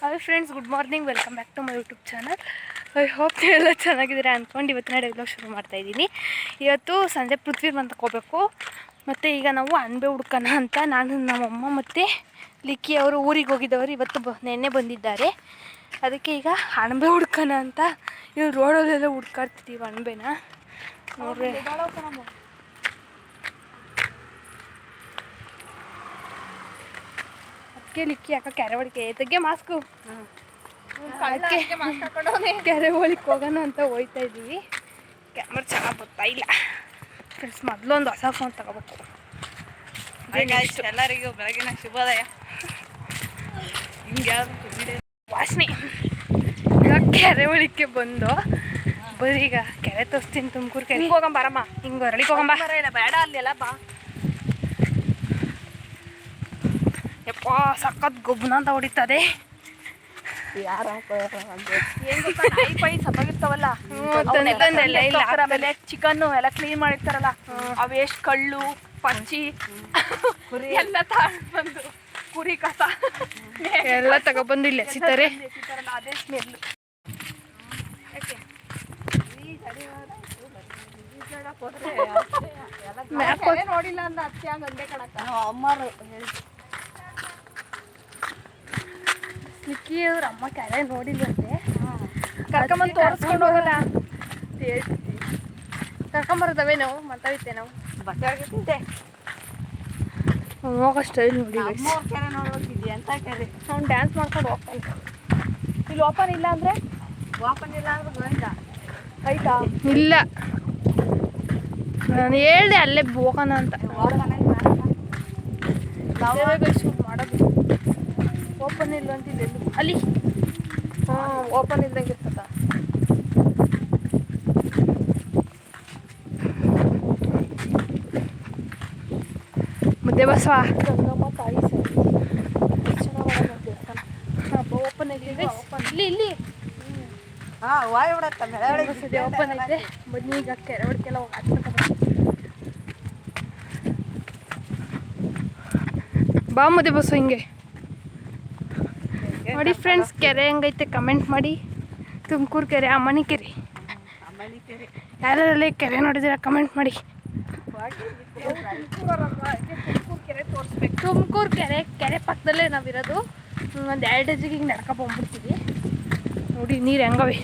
Hi friends good morning welcome back to my YouTube channel I hope ಎಲ್ಲ ಚೆನ್ನಾಗಿದ್ದೀರಾ ಅಂದ್ಕೊಂಡು ಇವತ್ತಿನ ಡೈಲಾಗ್ ಶುರು ಮಾಡ್ತಾ ಇದ್ದೀನಿ. ಇವತ್ತು ಸಂಜೆ ಪೃಥ್ವಿ ಬಂದು ಹೋಗ್ಬೇಕು ಮತ್ತು ಈಗ ನಾವು ಅನ್ಬೆ ಹುಡ್ಕೋಣ ಅಂತ ನಾನು, ನಮ್ಮಮ್ಮ ಮತ್ತು ಲಿಕ್ಕಿ ಅವರು ಊರಿಗೆ ಹೋಗಿದ್ದವರು ಇವತ್ತು ಬ, ನೆನ್ನೆ ಬಂದಿದ್ದಾರೆ. ಅದಕ್ಕೆ ಈಗ ಅಣಬೆ ಹುಡ್ಕೋಣ ಅಂತ ಇವ್ರು ರೋಡಲ್ಲೆಲ್ಲ ಹುಡ್ಕಾಡ್ತಿದ್ದೀವಿ ಅಣಬೆನ ನೋಡ್ರಿ. ಲಿಕ್ಕಿ ಯಾಕೆ ಕೆರೆ ಒಳಗೆ ತೆಗೆ ಮಾಸ್ಕು ಕೆರೆ ಒಳಗೆ ಹೋಗೋಣ ಅಂತ ಹೋಯ್ತಾ ಇದ್ದೀವಿ. ಕ್ಯಾಮ್ರಾ ಚೆನ್ನಾಗಿ ಬರ್ತಾ ಇಲ್ಲ. ಫ್ರೆಂಡ್ಸ್ ಮೊದಲೊಂದು ಹೊಸ ಫೋನ್ ತಗೋಬೇಕು. ಎಲ್ಲರಿಗೂ ಬೆಳಗಿನ ಶುಭೋದಯ. ಹಿಂಗೆ ವಾಸನೆ. ಈಗ ಕೆರೆ ಒಳಕ್ಕೆ ಬಂದು ಬರೀ ಈಗ ಕೆರೆ ತೋರಿಸ್ತೀನಿ ತುಮಕೂರು ಕೆರೆ ಹಿಂಗೆ ಹೋಗಂಬಾರಮ್ಮ ಹಿಂಗೆ ಹೊರಳಿಗೆ ಹೋಗಂಬಾರ ಇಲ್ಲ ಬೇಡ ಅಲ್ಲಿ ಎಲ್ಲ ಬಾ. ಯಪ್ಪ ಸಖತ್ ಗೊಬ್ಬನ ಅಂತ ಹೊಡಿತದೆ ಯಾರು ಎಲ್ಲ ಆಮೇಲೆ ಕ್ಲೀನ್ ಮಾಡಿರ್ತಾರಲ್ಲ ಅವೆಷ್ಟು ಕಳ್ಳು ಪಚ್ಚಿ ಎಲ್ಲ ತಗೊಂಡ್ಬಂದು ಕುರಿ ಕಸ. ಎಲ್ಲ ತಗೊಂಡ್ಬಂದು ಇಲ್ಲಿ ಎಸಿತಾರೆ ಅದೇ ನೋಡಿಲ್ಲ ಅಂದ ಅತ್ತೆ ಅಮ್ಮ ಅಂದೆ ಕಣಕ್ಕ. ಅಮ್ಮರು ನಿಕ್ಕಿ ಅವ್ರ ಅಮ್ಮ ಕೆರೆ ನೋಡಿಲ್ವಂತೆ. ಕರ್ಕೊಂಬಂದು ತೋರಿಸ್ಕೊಂಡು ಹೋಗಲ್ಲ ಕರ್ಕೊಂಬರ್ತವೆ ನಾವು? ಮಾತಾಡಿದ್ದೆ ನಾವು? ಬಸ್ಸಾಗಿದ್ದೆ ಹೋಗೋ ಸ್ಟೈಲ್ ನೋಡಿ ಕೆರೆ ನೋಡ್ಬೇಕಿದ್ಯಾ ಅಂತ ಕೆರೆ. ಅವ್ನು ಡ್ಯಾನ್ಸ್ ಮಾಡ್ಕೊಂಡು ಹೋಗ್ತಾನೆ. ಇಲ್ಲಿ ಓಪನ್ ಇಲ್ಲ ಅಂದ್ರೆ? ಓಪನ್ ಇಲ್ಲ ಅಂದ್ರೆ ಗೋವಿಂದ ಆಯ್ತಾ? ಇಲ್ಲ. ನಾನು ಹೇಳ್ದೆ ಅಲ್ಲೇ ಹೋಗೋಣ ಅಂತ. ಹೋಗೋಣ ಓಪನ್ ಇಲ್ಲ ಅಂತ ಇಲ್ಲೆಲ್ಲೂ ಅಲ್ಲಿ. ಹಾಂ ಓಪನ್ ಇದ್ದಂಗೆ ಇರ್ತದ. ಮುದ್ದೆ ಬಸವ? ಗಂಗಮ್ಮ ತಾಯಿ ಸರ್. ಓಪನ್ ಆಗಿದೆ. ಇಲ್ಲಿ ಇಲ್ಲಿ. ಹಾ ವಾಯ್ ಬಿಡತ್ತ ಬಸದಿ ಓಪನ್ ಐತೆ ಈಗ ಕೆರೆ ಹೊಡ್ಕೆಲ್ಲ ಹೋಗಿ ಬಾ ಮುದ್ದೆ ಬಸ್ಸು ಹಿಂಗೆ. ನೋಡಿ ಫ್ರೆಂಡ್ಸ್ ಕೆರೆ ಹೆಂಗೈತೆ ಕಮೆಂಟ್ ಮಾಡಿ. ತುಮಕೂರು ಕೆರೆ ಅಮ್ಮನಿ ಕೆರೆ. ಯಾರಲ್ಲಿ ಕೆರೆ ನೋಡಿದಿರ ಕಮೆಂಟ್ ಮಾಡಿ. ಕೆರೆ ತೋರಿಸ್ಬೇಕು ತುಮಕೂರು ಕೆರೆ ಕೆರೆ ಪಕ್ಕದಲ್ಲೇ ನಾವಿರೋದು. ಒಂದು ಎರಡು ಹೆಜ್ಜೆಗೆ ಹಿಂಗೆ ಬಂದು ಬಂದ್ಬಿಡ್ತೀವಿ. ನೋಡಿ ನೀರು ಹೆಂಗವೆ?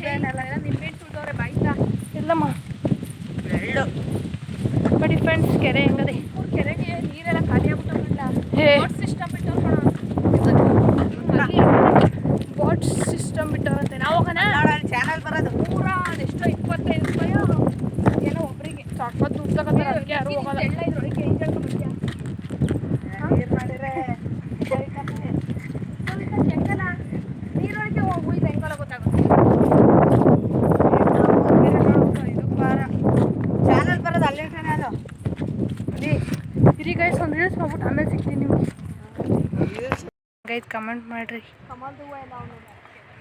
ಬೆಳ್ಳು. ನೋಡಿ ಫ್ರೆಂಡ್ಸ್ ಕೆರೆ ಹೆಂಗದೆ? ಕೆರೆಗೆ ನೀರೆಲ್ಲ ಖಾಲಿ ಆಗ್ಬಿಟ್ಟಲ್ಲ ಹೇ ಸಿಸ್ಟಮ್ ಬಿಟ್ಟು ಬೋಟ್ ಸಿಸ್ಟಮ್ ಬಿಟ್ಟವ್ರಂತೆ ನಾವು ಹೋಗೋಣ ಚಾನಲ್ ಬರೋದು ನೂರ ಅದೆಷ್ಟೋ ಇಪ್ಪತ್ತೈದು ರೂಪಾಯಿ ಏನೋ ಒಬ್ಬರಿಗೆ ಸಖತ್ ದುಡ್ಡು ತಗೋತಾರೆ ಅದಕ್ಕೆ ಯಾರು ಹೋಗಲ್ಲ ಎಲ್ಲ ಇದ್ರೊಳಗೆ ಹೆಂಗ್ ಹೇಳ್ಕೊಂಡ್ಬಿಟ್ಯಾ ನೀರು ಮಾಡಿದ್ರೆ ಹೆಂಗಲ್ಲ ನೀರೊಳಗೆ ಹೋಗು ಇದು ಹೆಂಗಲ್ಲ ಗೊತ್ತಾಗುತ್ತೆ ಇದು ಬಾರ ಚಾನಲ್ ಬರೋದು ಅಲ್ಲೇ ಅದು ಇರಿ ಗೈಸ್ ಒಂದು ರೀಲ್ಸ್ ಮಾಡ್ಬಿಟ್ಟು ಆಮೇಲೆ ಸಿಗ್ತೀನಿ ನಿಮ್ಗೆ ಗೈಸ್ ಕಮೆಂಟ್ ಮಾಡಿರಿ.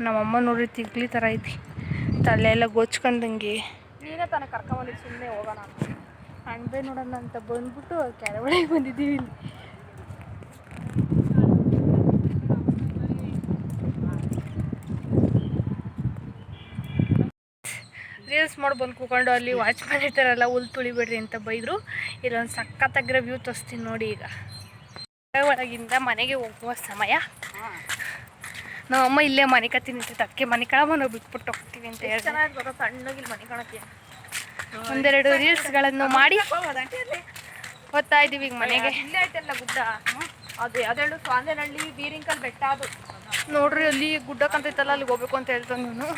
ನಮ್ಮಮ್ಮ ನೋಡ್ರಿ ತಿಗ್ಲಿ ಥರ ಐತಿ. ತಲೆ ಎಲ್ಲ ಗೊಚ್ಕೊಂಡಂಗೆ ನೀನೇ ತಾನ ಕರ್ಕೊಂಬಂದಿ ಸುಮ್ಮನೆ ಹೋಗೋಣ ಅಂತ. ಅಣಬೆ ನೋಡೋಣ ಅಂತ ಬಂದ್ಬಿಟ್ಟು ಕೆರೆ ಒಳಗೆ ಬಂದಿದ್ದೀವಿ ಇಲ್ಲಿ. ರೀಲ್ಸ್ ಮಾಡಿ ಬಂದು ಕೂಕೊಂಡು ಅಲ್ಲಿ ವಾಚ್ ಮಾಡಿರ್ತಾರಲ್ಲ ಹುಲ್ ತುಳಿಬೇಡ್ರಿ ಅಂತ ಬೈದರು. ಇಲ್ಲೊಂದು ಸಕ್ಕತ್ತಾಗಿರೋ ವ್ಯೂ ತೋರಿಸ್ತೀನಿ ನೋಡಿ ಈಗ. ಒಳಗಿಂದ ಮನೆಗೆ ಹೋಗುವ ಸಮಯ. ನಮ್ಮ ಅಮ್ಮ ಇಲ್ಲೇ ಮನೆ ಕತ್ತಿ ನಿಂತೈತೆ ಅದಕ್ಕೆ ಮನೆ ಕಳ ನಾವು ಬಿಟ್ಬಿಟ್ಟು ಹೋಗ್ತೀವಿ ಅಂತ ಹೇಳಿ ಒಂದೆರಡು ರೀಲ್ಸ್ ಸಣ್ಣಗೆ ಇಲ್ಲಿ ಮನೆ ಕಾಣತ್ತೀಯ ಒಂದೆರಡು ರೀಲ್ಸ್ಗಳನ್ನು ಮಾಡಿ. ಹೋಗ್ತಾ ಇದೀವಿ ಈಗ ಮನೆಗೆ. ಇಲ್ಲೇ ಐತಲ್ಲ ಗುಡ್ಡ? ಅದು ಅದೆರಡು ಸ್ವಾಂದೇನಹಳ್ಳಿ ಬೀರಿಂಕಲ್ ಬೆಟ್ಟ ಅದು. ನೋಡ್ರಿ ಅಲ್ಲಿ ಗುಡ್ಡ ಕಂತೈತಲ್ಲ ಅಲ್ಲಿ ಹೋಗ್ಬೇಕು ಅಂತ ಹೇಳ್ತಾನೆ ನಾನು.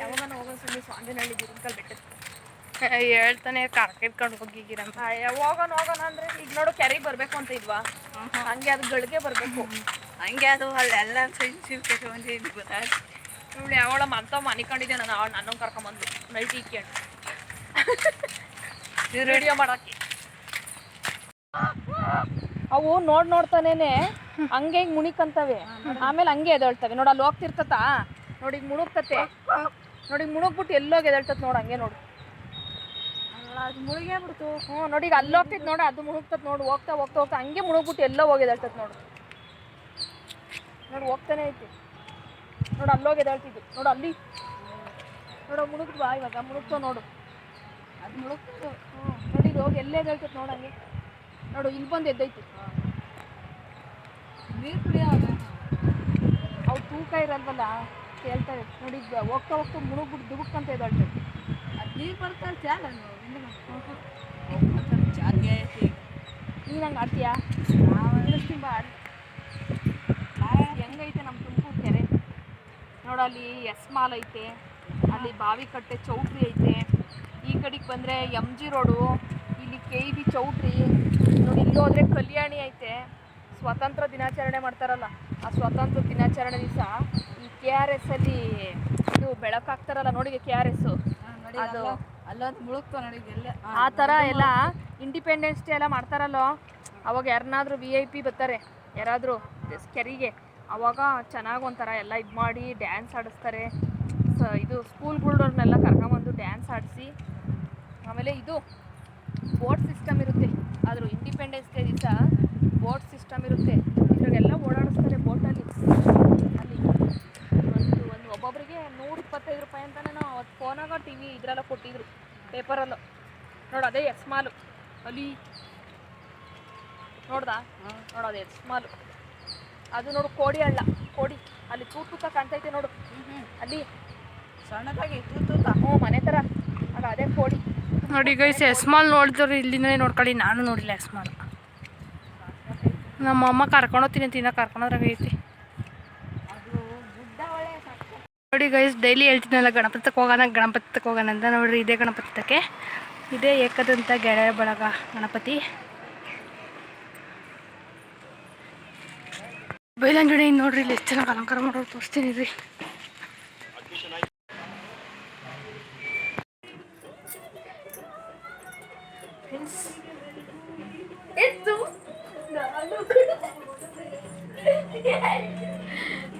ಯಾವಾಗ ಹೋಗೋಣ ಸುಮ್ಮನೆ ಸ್ವಾಂದನಹಳ್ಳಿ ಬೀರಿಂಕಲ್ ಬೆಟ್ಟ ಹೇಳ್ತಾನೆ ಕರ್ಕ ಇಟ್ಕೊಂಡು ಹೋಗಿಗಿರಂತ ಹೋಗೋಣ ಹೋಗೋಣ ಅಂದ್ರೆ ಈಗ ನೋಡು ಕೆರೆಗೆ ಬರ್ಬೇಕು ಅಂತ ಇದ್ವಾ? ಹಂಗೆ ಅದು ಗಳಿಗೆ ಬರ್ಬೇಕು. ಹಂಗೆ ಅದು ಅಲ್ಲೆಲ್ಲ ಫ್ರೆಂಡ್ಶಿಪ್ ಕಟ್ಕೊಂಡು ಗೊತ್ತಾಯ್ತು. ಇವಳು ಯಾವಳ ಮಂತ ಮನಿಕೊಂಡಿದ್ದೆ ನಾನು ಅವಳು ನನ್ನ ಕರ್ಕೊಂಬಂದು ನೈಟ್ ಇಕ್ಕೊಂಡು ರೇಡಿಯೋ ಮಾಡಕ್ಕೆ. ಅವು ನೋಡ್ ನೋಡ್ತಾನೇನೆ ಹಂಗೆ ಹಿಂಗ್ ಮುಣಿಕಂತವೆ. ಆಮೇಲೆ ಹಂಗೆ ಎದಳ್ತವೆ. ನೋಡು ಅಲ್ಲಿ ಹೋಗ್ತಿರ್ತತ? ನೋಡಿ ಮುಣುಕ್ತತೆ ಮುಳುಗ್ತತೆ ನೋಡಿ ಮುಳುಗ್ಬಿಟ್ಟು ಎಲ್ಲೋಗಿ ಎದಳ್ತತ್ ನೋಡು ಹಂಗೆ ನೋಡು. ಅದು ಮುಳುಗೇ ಬಿಡ್ತು ಹ್ಞೂ, ನೋಡಿ, ಈಗ ಅಲ್ಲಿ ಹೋಗ್ತೈತೆ ನೋಡು, ಅದು ಮುಳುಗ್ತದೆ ನೋಡು, ಹೋಗ್ತಾ ಹೋಗ್ತಾ ಹೋಗ್ತಾ, ಹಂಗೆ ಮುಳುಗ್ಬಿಟ್ಟು ಎಲ್ಲೋ ಹೋಗಿ ಎದ್ದೇಳ್ತತ್ ನೋಡು. ನೋಡು, ಹೋಗ್ತಾನೆ ಐತಿ. ನೋಡು, ಅಲ್ಲೋಗಿ ಎದಾಳ್ತಿದ್ದು ನೋಡು, ಅಲ್ಲಿ. ನೋಡು ಮುಳುಗ್ದು ಬಾ ಇವಾಗ, ಮುಳುಗ್ತೋ ನೋಡು. ಅದು ಮುಳುಗ್ತು, ಹ್ಞೂ, ನೋಡಿ, ಇದು ಹೋಗಿ ಎಲ್ಲೇ ಎದಾಳ್ತದೆ ನೋಡು ಹಂಗೆ. ನೋಡು, ಇಲ್ಲಿ ಬಂದು ಎದ್ದೈತಿ. ನೀರು ಕುಡಿಯೋ ಅವು ತೂಕ ಇರಲ್ವಲ್ಲ ಕೇಳ್ತಾರೆ ನೋಡಿ ಹೋಗ್ತಾ ಹೋಗ್ತಾ ಮುಳುಗ್ಬಿಟ್ಟು ದುಬುಕ್ಕಂತ ಎದ್ದೇಳ್ತೈತಿ ಆಡ್ತೀಯಾ? ಆಡಿ ಹೆಂಗೈತೆ ನಮ್ಮ ತುಮಕೂರು ಕೆರೆ? ನೋಡು ಅಲ್ಲಿ ಎಸ್ ಮಾಲ್ ಐತೆ ಅಲ್ಲಿ ಬಾವಿಕಟ್ಟೆ ಚೌಟ್ರಿ ಐತೆ. ಈ ಕಡೆಗೆ ಬಂದರೆ ಎಂ ಜಿ ರೋಡು ಇಲ್ಲಿ ಕೆ ಇ ಬಿ ಚೌಟ್ರಿ. ನೋಡಿ ಇಲ್ಲಿ ಹೋದರೆ ಕಲ್ಯಾಣಿ ಐತೆ. ಸ್ವಾತಂತ್ರ್ಯ ದಿನಾಚರಣೆ ಮಾಡ್ತಾರಲ್ಲ ಆ ಸ್ವಾತಂತ್ರ್ಯ ದಿನಾಚರಣೆ ದಿವಸ ಈ ಕೆ ಆರ್ ಎಸ್ ಅಲ್ಲಿ ಇದು ಬೆಳಕಾಗ್ತಾರಲ್ಲ ನೋಡಿ ಕೆ ಆರ್ ಎಸ್? ನೋಡಿ ಅದು- ಅಲ್ಲೊಂದು ಮುಳುಗ್ತಾವ ನೋಡಿ ಎಲ್ಲ? ಆ ತರ ಎಲ್ಲ ಇಂಡಿಪೆಂಡೆನ್ಸ್ ಡೇ ಎಲ್ಲ ಮಾಡ್ತಾರಲ್ಲೋ ಅವಾಗ ಯಾರನ್ನಾದ್ರೂ ವಿ ಐ ಪಿ ಬರ್ತಾರೆ. ಯಾರಾದ್ರೂ ಕೆರಿಗೆ. ಅವಾಗ ಚೆನ್ನಾಗಿ ಒಂಥರ ಎಲ್ಲ ಇದು ಮಾಡಿ ಡ್ಯಾನ್ಸ್ ಆಡಿಸ್ತಾರೆ. ಸ ಇದು ಸ್ಕೂಲ್ಗಳವ್ರನ್ನೆಲ್ಲ ಕರ್ಕೊಂಬಂದು ಡ್ಯಾನ್ಸ್ ಆಡಿಸಿ. ಆಮೇಲೆ ಇದು ಬೋಟ್ ಸಿಸ್ಟಮ್ ಇರುತ್ತೆ. ಆದರೂ ಇಂಡಿಪೆಂಡೆನ್ಸ್ ಡೇ ದಿವಸ ಬೋಟ್ ಸಿಸ್ಟಮ್ ಇರುತ್ತೆ. ಇದ್ರಾಗೆಲ್ಲ ಓಡಾಡಿಸ್ತಾರೆ ಬೋಟಲ್ಲಿ ಅಲ್ಲಿ ಒಂದು ಒಂದು ಒಬ್ಬೊಬ್ಬರಿಗೆ ನೂರ ಇಪ್ಪತ್ತೈದು ರೂಪಾಯಿ ಅಂತಾನೆ ನಾವು ಅವತ್ತು ಫೋನಾಗ ಟಿ ವಿ ಇದ್ರೆಲ್ಲ ಕೊಟ್ಟಿದ್ರು ಪೇಪರಲ್ಲೂ ನೋಡು ಅದೇ ಎಸ್ ಮಾಲು ಅಲ್ಲಿ ನೋಡ್ದಾ? ನೋಡು ಅದೇ ಎಸ್ ಮಾಲು ಅದು ನೋಡು ಕೋಡಿ ಹಳ್ಳ ಕೋಡಿ. ಅಲ್ಲಿ ತೂತ್ ತೂತ ಕಾಣ್ತೈತೆ ನೋಡು. ಅಲ್ಲಿ ಸಣ್ಣದಾಗಿ ತೂತ. ಹ್ಞೂ ಮನೆ ಥರ. ಆಗ ಅದೇ ಕೋಡಿ. ನೋಡಿ ಗೈಸ್ ಎಸ್ಮಾಲ್ ನೋಡಿದ್ರು ಇಲ್ಲಿಂದಲೇ ನೋಡ್ಕೊಳ್ಳಿ ನಾನು ನೋಡಿಲ್ಲ ಎಸ್ಮಾಲ್ ನಮ್ಮ ಅಮ್ಮ ಕರ್ಕೊಂಡು ತಿನ್ನ ಅಂತ ಇನ್ನ ಕರ್ಕೊಂಡೋದ್ರಾಗೈತಿ ಅದು ಗುಡ್ಡ ಒಳ್ಳೆ ಸಾಕು ನೋಡಿ ಗೈಸ್ ಡೈಲಿ ಹೇಳ್ತೀನಲ್ಲ ಗಣಪತಿಗೆ ಹೋಗೋಣ ಗಣಪತಿಗೆ ಹೋಗೋಣ ಅಂತ ನೋಡ್ರಿ, ಇದೇ ಗಣಪತಿಗೆ ಇದೇ ಏಕದಂತ ಗೆಳೆಯ ಬಳಗ ಗಣಪತಿ. ಬೈಲಂಜುಡಿ ನೋಡ್ರಿ, ಇಲ್ಲಿ ಎಷ್ಟು ಚೆನ್ನಾಗಿ ಅಲಂಕಾರ ಮಾಡೋದು ತೋರಿಸ್ತೀನಿ ರೀ.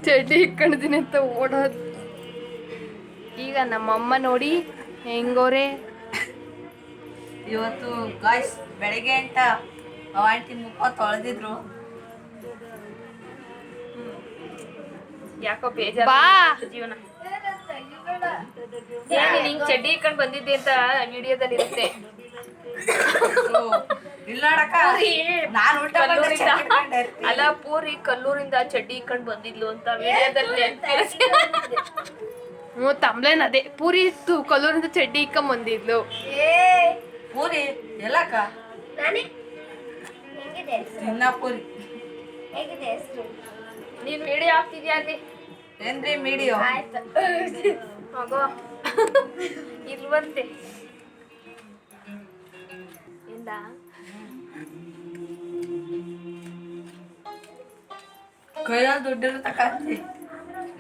ಚಡ್ಡಿ ಇಟ್ಕೊಂಡಿದ್ದೀನಿ ಅಂತ ಓಡೋದು ಈಗ ನಮ್ಮಮ್ಮ ನೋಡಿ ಹೆಂಗೋರೆ? ಇವತ್ತು ಗಾಯ್ಸ್ ಬೆಳಿಗ್ಗೆ ಅಂತ ಆಂಟಿ ಮುಖ ತೊಳೆದಿದ್ರು. ಯಾಕೋ ಬೇಜಾರು ಜೀವನ. ನಿಂಗ್ ಚಡ್ಡಿ ಇಟ್ಕೊಂಡು ಬಂದಿದ್ದೆ ಅಂತ ವಿಡಿಯೋದಲ್ಲಿ ಇರುತ್ತೆ ಅಲ್ಲ ಪೂರಿ ಕಲ್ಲೂರಿಂದ ಚಡ್ಡಿ ಇಟ್ಕೊಂಡು ಬಂದಿದ್ಲು ಅಂತ ವಿಡಿಯೋದಲ್ಲಿ ಹ್ಞೂ ತಮ್ಲೇನ್ ಅದೇ. ಪೂರಿ ಇತ್ತು ಕಲ್ಲೂರಿಂದ ಚಡ್ಡಿ ಇಕ್ಕ ಬಂದಿದ್ಲು. ಪೂರಿ ಎಲ್ಲಕ್ಕ? ತಿನ್ನ ಪೂರಿ. ನೀನ್ ವಿಡಿಯೋ ಹಾಕ್ತಿದ್ಯಾ ಅಲ್ಲಿ? ಏನ್ರಿ ಮೀಡಿಯೋ ಮಗೋ ಇಲ್ವಂತೆ. ಇಲ್ಲ ಕೈಯಲ್ಲಿ ದುಡ್ಡಿರೋ ತಕ್ಕಂತಿ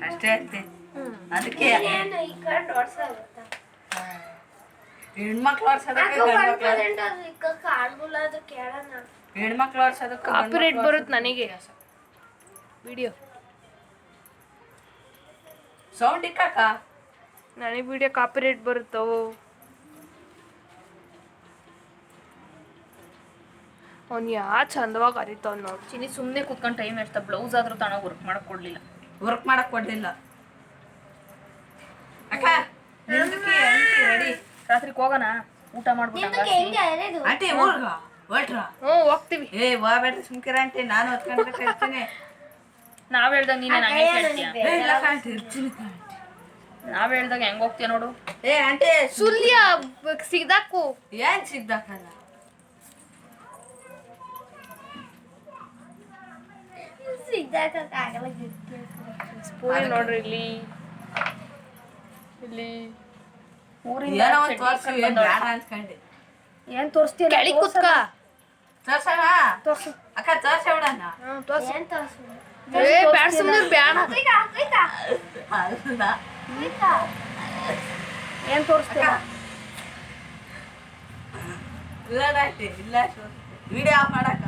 ಅಷ್ಟೇ ಅಂತೆ. ಅದಕ್ಕೆ ಹೆಣ್ಮಕ್ಳು ಆಡ್ಸೋದಕ್ಕೆ ಹೆಣ್ಮಕ್ಳು ಕಾಪಿರೇಟ್ ಬರುತ್ತೆ ನನಗೆ. ವಿಡಿಯೋ ಸೌಂಡ್ ಇಕ್ಕಾಕ ನನಗೆ ವಿಡಿಯೋ ಕಾಪಿರೇಟ್ ಬರುತ್ತೋ? ಅವ್ನು ಯಾ ಚಂದವಾಗಿ ಅರಿತಾವ್ ನೋಡಿ. ಚಿನಿ ಸುಮ್ಮನೆ ಕುತ್ಕೊಂಡು ಟೈಮ್ ಎಷ್ಟು ಬ್ಲೌಸ್ ಆದ್ರೂ ತಾನಾಗ ವರ್ಕ್ ಮಾಡಕ್ಕೆ ಕೊಡಲಿಲ್ಲ. ವರ್ಕ್ ಮಾಡಕ್ಕೆ ಕೊಡ್ಲಿಲ್ಲ. ಅಕ್ಕ ನಿಂದಕ್ಕೆ ಆಂಟಿ ರೆಡಿ ರಾತ್ರಿಗೆ ಹೋಗೋಣ. ಊಟ ಮಾಡ್ಬಿಟ್ಟು ಆಂಟಿ ಊರ್ಗ ಹೊಟ್ರ ಹ್ಞೂ ಹೋಗ್ತೀವಿ. ಏ ವಾ ಬೇಡ್ರಿ ಸುಮ್ಕಿರ ಆಂಟಿ ನಾನು ಹೊತ್ಕೊಂಡ್ರೆ ಇರ್ತೀನಿ ನಾವ್ ಹೇಳ್ದಾಗ ನೀನೇ ನಂಗೆ. ಕೇಳ್ತೀಯ ಏ ಇಲ್ಲ ಆಂಟಿ ಇರ್ತೀನಿ ಆಂಟಿ. ನಾವ್ ಹೇಳ್ದಾಗ ಹೆಂಗ್ ಹೋಗ್ತೀಯ ನೋಡು. ಏ ಆಂಟಿ ಸುಲ್ಯ ಸಿಗ್ದಾಕು. ಏನ್ ಸಿಗ್ದಕ್ಕಲ್ಲ ಸ್ಪೂನ್ ನೋಡ್ರಿ ಇಲ್ಲಿ. ಇಲ್ಲಿ ಊರಿಂದ ಏನೋ ಒಂದ್ ತೋರ್ಸಿ ಏನ್. ಬೇಡ ಅನ್ಕೊಂಡೆ. ಏನ್ ತೋರಿಸ್ತೀಯ ಕೆಳಿ ಕುತ್ಕ. ತೋರ್ಸಣ ತೋರ್ಸು. ಅಕ್ಕ ತೋರ್ಸ ಬಿಡಣ ಹ್ಞೂ ತೋರ್ಸು. ಏ ಬ್ಯಾಡ ಸುಮ್ಮನೆ ಬ್ಯಾಡ ಅಲ್ಲ. ಏನ್ ತೋರಿಸ್ತೀಯ ಇಲ್ಲ ವಿಡಿಯೋ ಆಫ್ ಮಾಡಕ್ಕ.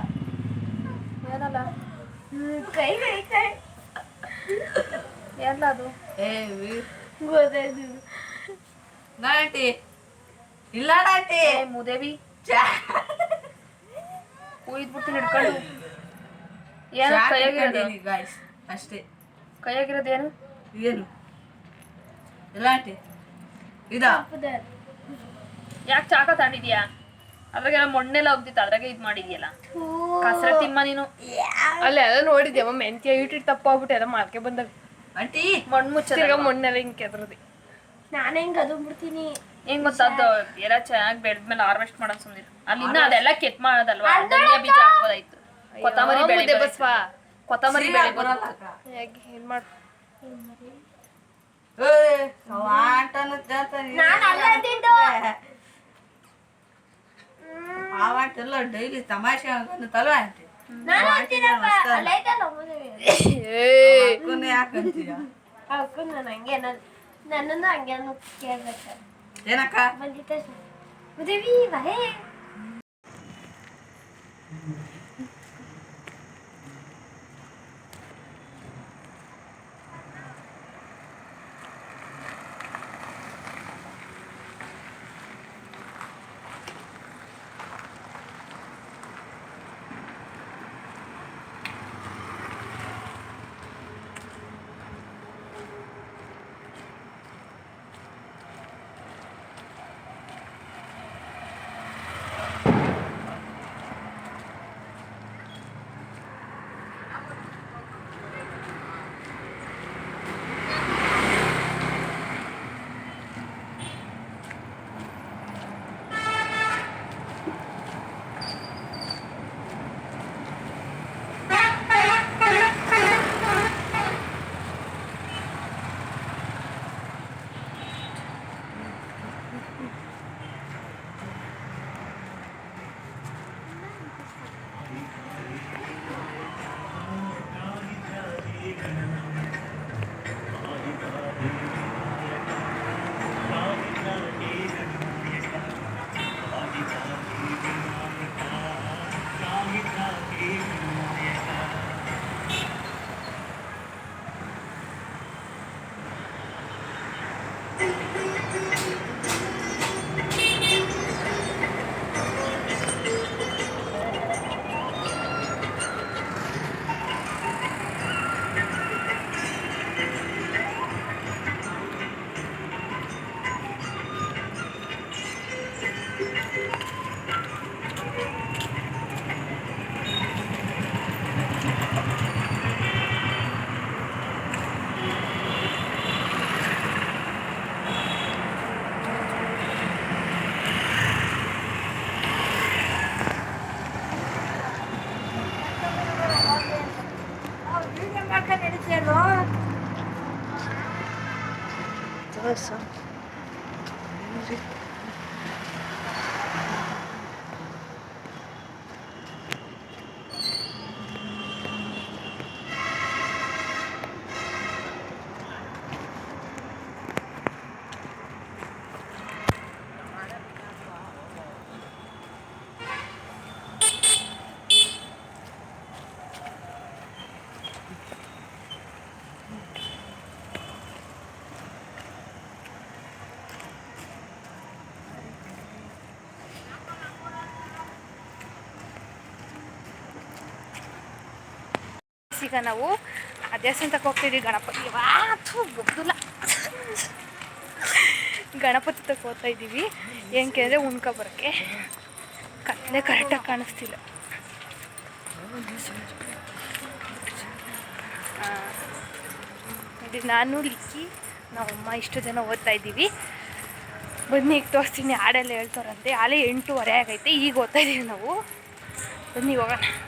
ಏನಲ್ಲ? ಎಲ್ಲ ಅದು? ಏ ಇಲ್ಲ ಏ ಮುದೇವಿ. ಹಿಡ್ಕೊಂಡು. ಏನು ಕೈಯಾಗಿರೋದು. ಗಾಯ್ಸ್ ಅಷ್ಟೇ. ಕೈಯಾಗಿರೋದೇನು ಏನು? ಇಲ್ಲಾಂಟಿ ಇದಾ? ಯಾಕೆ ಚಾಕ ತಗೊಂಡಿದ್ಯಾ ಅದ್ರಾಗೆಲ್ಲ ಮೊಣ್ಣೆಲ್ಲ ಹೋಗ್ತಿತ್ತು ಅದ್ರಾಗೆ ಇದು ಮಾಡಿದ್ಯಲ್ಲ. ಕಸರ ತಿಮ್ಮ ನೀನು. ಅಲ್ಲೇ ಎಲ್ಲ ನೋಡಿದ್ಯಮ್ಮ ಮೆಂತ್ಯ ಇಟ್ಟಿಟ್ಟು ತಪ್ಪಾಗ್ಬಿಟ್ಟು ಎಲ್ಲ ಮಾರ್ಕೆ ಬಂದಾಗ. ಆಂಟಿ ಮಣ್ಣು ಮುಚ್ಚ ತಿರ್ಗಾ ಮಣ್ಣೆಲ್ಲ ಹಿಂಗೆ ಕೆದ್ರದಿ. ನಾನು ಹೆಂಗ್ ಅದು ಬಿಡ್ತೀನಿ? ಹೆಂಗ್ ಅದು ಎಲ್ಲ ಚೆನ್ನಾಗಿ ಬೆಳೆದ್ಮೇಲೆ ಹಾರ್ವೆಸ್ಟ್ ಮಾಡೋದು ಸುಮ್ಮನೆ ಅಲ್ಲಿಂದ ಇನ್ನ ಅದೆಲ್ಲ ಕೆತ್ ಮಾಡೋದಲ್ವಾ? ಧನಿಯಾ ಬೀಜ ಹಾಕ್ಬೋದಾಯ್ತು. ಕೊತ್ತಂಬರಿ ಬೆಳೆ ಬಸ್ವಾ? ಕೊತ್ತಂಬರಿ ಬೆಳೆ ಬರೋದು ಏನ್ ಹೇಗೆ? ಏನು ಮಾಡಿ ಏಯ್, ಅವ ಆಂಟನ ಜಾತರಿ. ನಾನ್ ಅಲ್ಲೇ ತಿಂದು. ಆ ಆಂಟ ಎಲ್ಲ ಡೈಲಿ ತಮಾಷೆ ಅಂತ ಆಂಟಿ ಯಾಕಂತೀಯ ಅವಕ್ಕೂ ನಾನು ಹಂಗೆ ನನ್ನ ನನ್ನನ್ನು ಹಂಗೆ ಅನ್ನೋ ಕೇಳ್ಬೇಕು? ಏನಕ್ಕ? ಬಂದಿದ್ದ ಮದುವೆ ಬರೇ. பக்கம் எடுத்துடுறோம் தோசம் ಈಗ ನಾವು ದೇವಸ್ಥಾನಕ್ಕೆ ಹೋಗ್ತಿದ್ವಿ ಗಣಪತಿ. ಯಾವತ್ತೂ ಗೊತ್ತಿಲ್ಲ ಗಣಪತಿ ತಕ್ಕ ಹೋಗ್ತಾ ಇದ್ದೀವಿ. ಏನಕ್ಕೆ ಅಂದರೆ ಉಣ್ಕೊ ಬರೋಕ್ಕೆ. ಕತ್ತಲೆ ಕರೆಕ್ಟಾಗಿ ಕಾಣಿಸ್ತಿಲ್ಲ. ನೋಡಿ, ನಾನು, ಲಿಕ್ಕಿ ನಮ್ಮಅಮ್ಮ ಇಷ್ಟು ಜನ ಓದ್ತಾ ಇದ್ದೀವಿ. ಬನ್ನಿ, ಈಗ ತೋರಿಸ್ತೀನಿ. ಹಾಡೆಲ್ಲ ಹೇಳ್ತಾರಂತೆ. ಆಲೇ ಎಂಟೂವರೆ ಆಗೈತೆ. ಈಗ ಓದ್ತಾ ಇದ್ದೀವಿ ನಾವು. ಬನ್ನಿ, ಹೋಗೋಣ.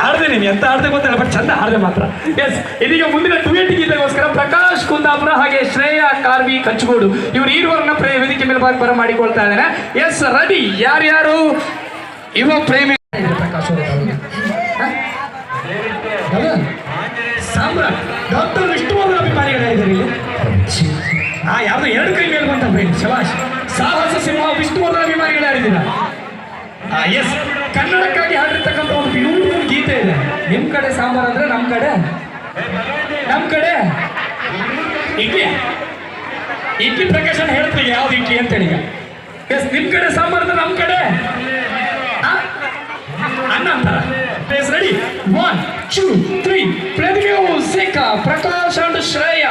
ಹಾಡ್ದೆ ನೀನು, ಎಂತ ಹಾಡ್ದೆ ಗೊತ್ತಿಲ್ಲ ಬಟ್ ಚಂದ ಹಾಡ್ದೆ ಮಾತ್ರ. ಎಸ್ ಇದೀಗ ಮುಂದಿನ ಟ್ವೀಟ್ ಗೀತೆಗೋಸ್ಕರ ಪ್ರಕಾಶ್ ಕುಂದಾಪುರ ಹಾಗೆ ಶ್ರೇಯಾ ಕಾರ್ವಿ ಕಚ್ಚಗೋಡು, ಇವರು ಈರುವರನ್ನ ಪ್ರೇ ವೇದಿಕೆ ಮೇಲೆ ಬರ ಮಾಡಿಕೊಳ್ತಾ ಇದ್ದಾರೆ ಎಸ್ ರೆಡಿ ಯಾರ್ಯಾರು? ಯುವ ಪ್ರೇಮಿ ಪ್ರಕಾಶ್ ಸಾಮ್ರಾಟ್ ಡಾಕ್ಟರ್ ವಿಷ್ಣುವರ್ಧನ್ ಅಭಿಮಾನಿಗಳಾಗಿದ್ದಾರೆ ಇಲ್ಲಿ. ಆ ಯಾವ್ದು ಎರಡು ಕೈ ಮೇಲೆ ಬಂತ ಶಬಾಷ್. ಸಾಹಸ ಸಿಂಹ ವಿಷ್ಣುವರ್ಧನ್ ಅಭಿಮಾನಿಗಳಾಗಿದ್ದೀರಾ ಎಸ್ ಕನ್ನಡಕ್ಕಾಗಿ ಹಾಡಿರ್ತಕ್ಕಂಥ ಒಂದು ಗೀತೆ ಇದೆ ನಿಮ್ ಕಡೆ ಸಾಂಬಾರ್ ಅಂದ್ರೆ ನಮ್ ಕಡೆ? ನಮ್ ಕಡೆ? ಇಡ್ಲಿ. ಇಡ್ಲಿ ಪ್ರಕಾಶನ್ ಹೇಳ್ತೀವಿ ಯಾವ್ದು ಇಡ್ಲಿ ಅಂತೇಳಿ ಎಸ್ ನಿಮ್ ಕಡೆ ಸಾಂಬಾರ್ ಅಂದ್ರೆ ನಮ್ ಕಡೆ? ಅನ್ನ ಅಂತಾರ. Ready one two three play ಸಿಕ್ಕ ಪ್ರಕಾಶ್ ಅಂಡ್ ಶ್ರೇಯ